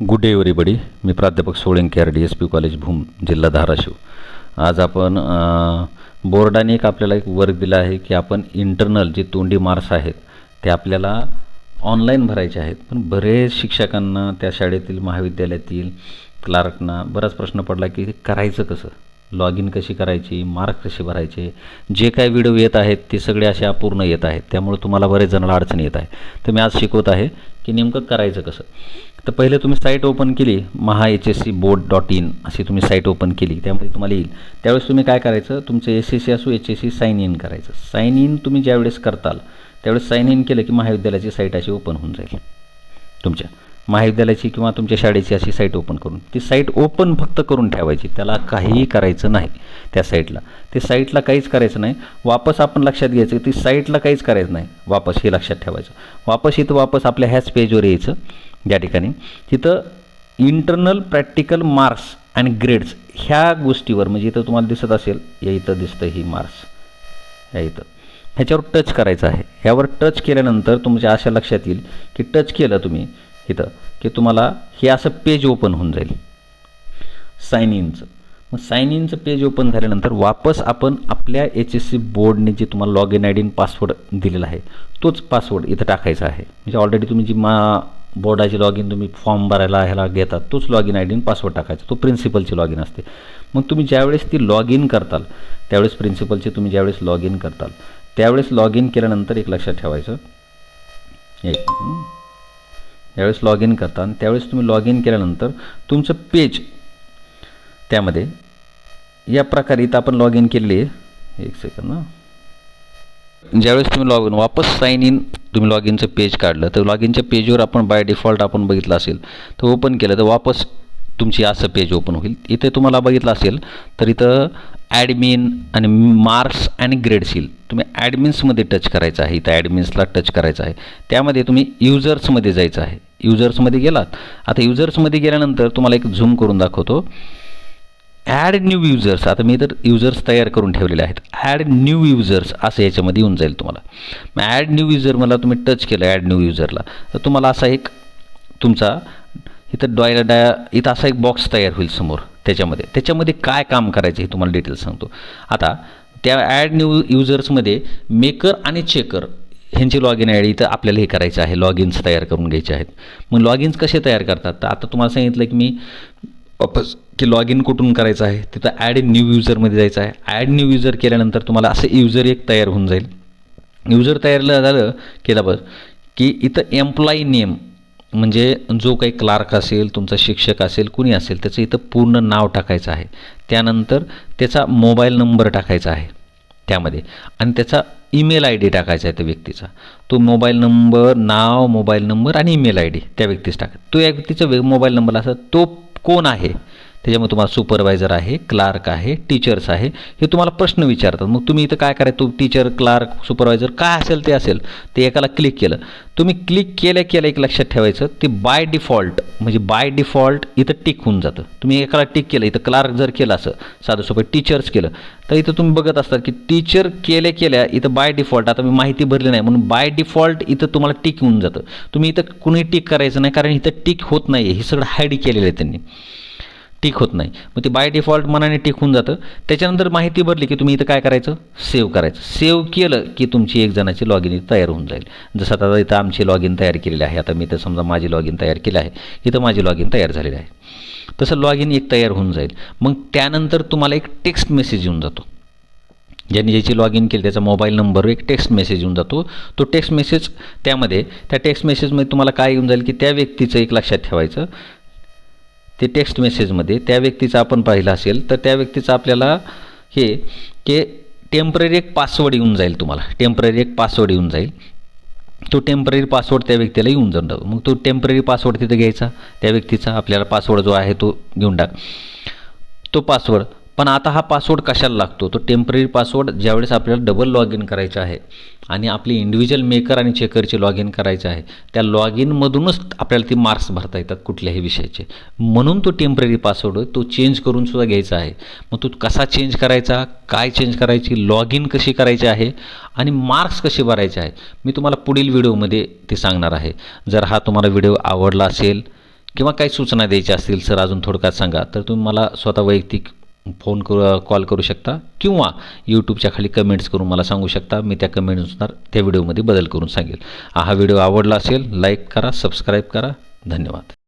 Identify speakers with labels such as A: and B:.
A: Good day everybody मी प्राध्यापक Solanke R D S P college Bhum जिल्हा धाराशिव. आज आपण बोर्डाने एक आपल्याला एक वर्क दिला आहे की आपण इंटरनल जे तोंडी मार्क्स आहेत ते आपल्याला ऑनलाईन भरायचे आहेत. पण बरेच शिक्षकांना त्या शाळेतील महाविद्यालयातील क्लार्कना बराच प्रश्न पडला की करायचं कसं? लॉग इन कशी करायची? मार्क कसे भरायचे? जे काय व्हिडिओ येत आहेत ते सगळे असे अपूर्ण येत आहेत. त्यामुळे तुम्हाला बरेच जणांना अडचण येत आहे. तर मी आज शिकवत आहे की नेमकं करायचं कसं? तर पहिले तुम्ही साईट ओपन केली Maha H S C board dot in अशी तुम्ही साईट ओपन केली त्यामध्ये तुम्हाला येईल. त्यावेळेस तुम्ही काय करायचं? तुमचं एस एस सी असो H S C sign in करायचं. साईन इन तुम्ही ज्यावेळेस करताल त्यावेळेस साईन इन केलं की महाविद्यालयाची साईट अशी ओपन होऊन जाईल. तुमच्या. महाविद्यालयाची किंवा तुमच्या शाळेची अशी साईट ओपन करून. ती साईट ओपन फक्त करून ठेवायची. त्याला काहीही करायचं नाही त्या साईटला ते साईटला काहीच करायचं नाही. वापस आपण लक्षात घ्यायचं ती साईटला काहीच करायचं नाही. वापस हे लक्षात ठेवायचं. वापस इथं वापस आपल्या ह्याच पेजवर यायचं. या ठिकाणी. तिथं इंटरनल प्रॅक्टिकल मार्क्स आणि ग्रेड्स ह्या गोष्टीवर म्हणजे इथं तुम्हाला दिसत असेल या इथं दिसतं ही मार्क्स या इथं. ह्याच्यावर टच करायचं आहे. ह्यावर टच केल्यानंतर तुमच्या अशा लक्षात येईल की टच केलं तुम्ही इथं. की तुम्हाला हे असं पेज ओपन होऊन जाईल. साईन इनचं मग साईन इनचं पेज ओपन झाल्यानंतर वापस आपण आपल्या एच एस सी बोर्डने जे तुम्हाला log in I D password दिलेला आहे तोच पासवर्ड इथं टाकायचा आहे. म्हणजे ऑलरेडी तुम्ही जी मा बोर्डाची लॉग इन तुम्ही फॉर्म भरायला ह्याला घेतात तोच log in I D password टाकायचा. तो प्रिन्सिपलची लॉग इन असते. मग तुम्ही ज्यावेळेस ती लॉग इन करताल त्यावेळेस प्रिन्सिपलचे तुम्ही ज्यावेळेस लॉग इन करताल त्यावेळेस लॉग इन केल्यानंतर एक लक्षात ठेवायचं. एक ज्यावेळेस लॉग इन करता आणि त्यावेळेस तुम्ही लॉग इन केल्यानंतर तुमचं पेज त्यामध्ये या प्रकारे इथं आपण लॉग इन केले आहे. एक सेकंद ना ज्यावेळेस तुम्ही लॉग इन वापस साईन इन तुम्ही लॉग इनचं पेज काढलं तर लॉग इनच्या पेजवर आपण बाय डिफॉल्ट आपण बघितलं असेल तर ओपन केलं तर वापस तुमची असं पेज ओपन होईल. इथे तुम्हाला बघितलं असेल तर इथं ॲडमिन आणि मार्क्स आणि ग्रेडशील तुम्ही ॲडमिन्समध्ये टच करायचं आहे इथं ॲडमिन्सला टच करायचं आहे. त्यामध्ये तुम्ही युजर्समध्ये जायचं आहे. युजर्समध्ये गेलात. आता युजर्समध्ये गेल्यानंतर तुम्हाला एक झूम करून दाखवतो. ॲड न्यू युजर्स आता मी तर युजर्स तयार करून ठेवलेले आहेत. ॲड न्यू युजर्स असं याच्यामध्ये येऊन जाईल तुम्हाला. मग ॲड न्यू युजर मला तुम्ही टच केलं ॲड न्यू युजरला तर तुम्हाला असा एक तुमचा इथं डॉय डाय इथं असा एक बॉक्स तयार होईल समोर. त्याच्यामध्ये. त्याच्यामध्ये काय काम करायचं हे तुम्हाला डिटेल्स सांगतो. आता त्या ॲड न्यू युजर्समध्ये मेकर आणि चेकर ह्यांची लॉग इन आय डी तर आपल्याला हे करायचं आहे. लॉग इन्स तयार करून घ्यायचे आहेत. मग लॉग इन्स कसे तयार करतात? तर आता तुम्हाला सांगितलं की मी वापस की लॉग इन कुठून करायचं आहे? तिथं ॲड न्यू युजरमध्ये जायचं आहे. ॲड न्यू युजर केल्यानंतर तुम्हाला असं युजर एक तयार होऊन जाईल. युजर तयार झालं केला बस की इथं एम्प्लॉई नेम म्हणजे जो काही क्लार्क असेल तुमचा शिक्षक असेल कुणी असेल त्याचं इथं पूर्ण नाव टाकायचं आहे. त्यानंतर त्याचा मोबाईल नंबर टाकायचा आहे त्यामध्ये. आणि त्याचा ईमेल आय डी टाकायचा आहे त्या व्यक्तीचा. तो मोबाईल नंबर नाव मोबाईल नंबर आणि ईमेल आय डी त्या व्यक्तीस टाका. तो या व्यक्तीचा वे मोबाईल नंबर असा तो कोण आहे? त्याच्यामुळे तुम्हाला सुपरवायझर आहे क्लार्क आहे टीचर्स आहे. हे तुम्हाला प्रश्न विचारतात. मग तुम्ही इथं काय करायचं? टीचर क्लार्क सुपरवायझर काय असेल ते असेल ते एकाला क्लिक केलं. तुम्ही क्लिक केल्या केल्या एक लक्षात ठेवायचं ते बाय डिफॉल्ट म्हणजे बाय डिफॉल्ट इथं टिक होऊन जातं. तुम्ही एकाला टिक केलं इथं क्लार्क जर केलं असं साधं सोपं टीचर्स केलं तर इथं तुम्ही बघत असतात की टीचर केल्या केल्या इथं बाय डिफॉल्ट आता मी माहिती भरली नाही म्हणून बाय डिफॉल्ट इथं तुम्हाला टिक होऊन जातं. तुम्ही इथं कुणी टिक करायचं नाही कारण इथं टिक होत नाही हे सगळं हाईड केलेलं आहे त्यांनी. टिक होत नाही. मग ते बाय डिफॉल्ट मनाने टिक होऊन जातं. त्याच्यानंतर माहिती भरली की तुम्ही इथं काय करायचं? सेव्ह करायचं. सेव्ह केलं की तुमची एक जणाची लॉग इन तयार होऊन जाईल. जसं आता इथं आमची लॉग इन तयार केलेली आहे. आता मी तर समजा माझी लॉग इन तयार केलं आहे. इथं माझी लॉग इन तयार झालेली आहे. तसं लॉग इन एक तयार होऊन जाईल. मग त्यानंतर तुम्हाला एक टेक्स्ट मेसेज येऊन जातो. ज्यांनी ज्याची लॉग इन केली त्याचा मोबाईल नंबरवर एक टेक्स्ट मेसेज येऊन जातो. तो टेक्स्ट मेसेज त्यामध्ये त्या टेक्स्ट मेसेजमध्ये तुम्हाला काय येऊन जाईल की त्या व्यक्तीचं एक लक्षात ठेवायचं. ते टेक्स्ट मेसेजमध्ये त्या व्यक्तीचं आपण पाहिलं असेल तर त्या व्यक्तीचं आपल्याला हे की टेंपररी एक पासवर्ड येऊन जाईल तुम्हाला. टेंपररी एक पासवर्ड येऊन जाईल. तो टेंपररी पासवर्ड त्या व्यक्तीला येऊन जातो मग तो टेंपररी पासवर्ड तिथं घ्यायचा. त्या व्यक्तीचा आपल्याला पासवर्ड जो आहे तो घेऊन टाक. तो पासवर्ड पण आता हा पासवर्ड कशाला लागतो? तो टेंपररी पासवर्ड ज्यावेळेस आपल्याला डबल लॉग इन करायचं आहे आणि आपली इंडिव्हिज्युअल मेकर आणि चेकरचे लॉग इन करायचं आहे त्या लॉग इनमधूनच आपल्याला ती मार्क्स भरता येतात कुठल्याही विषयाचे. म्हणून तो टेंपररी पासवर्ड तो चेंज करून सुद्धा घ्यायचा आहे. मग तो कसा चेंज करायचा? काय चेंज करायची? लॉग इन कशी करायची आहे? आणि मार्क्स कसे भरायचे आहे? मी तुम्हाला पुढील व्हिडिओमध्ये ते सांगणार आहे. जर हा तुम्हाला व्हिडिओ आवडला असेल किंवा काही सूचना द्यायच्या असतील सर अजून थोडक्यात सांगा. तर तुम्ही मला स्वतः वैयक्तिक फोन करू कॉल करू शकता किंवा यूट्यूबच्या खाली कमेंट्स करून मला सांगू शकता. मी त्या कमेंट्सनुसार त्या व्हिडिओमध्ये बदल करून सांगेल. हा व्हिडिओ आवडला असेल लाईक करा सबस्क्राईब करा. धन्यवाद.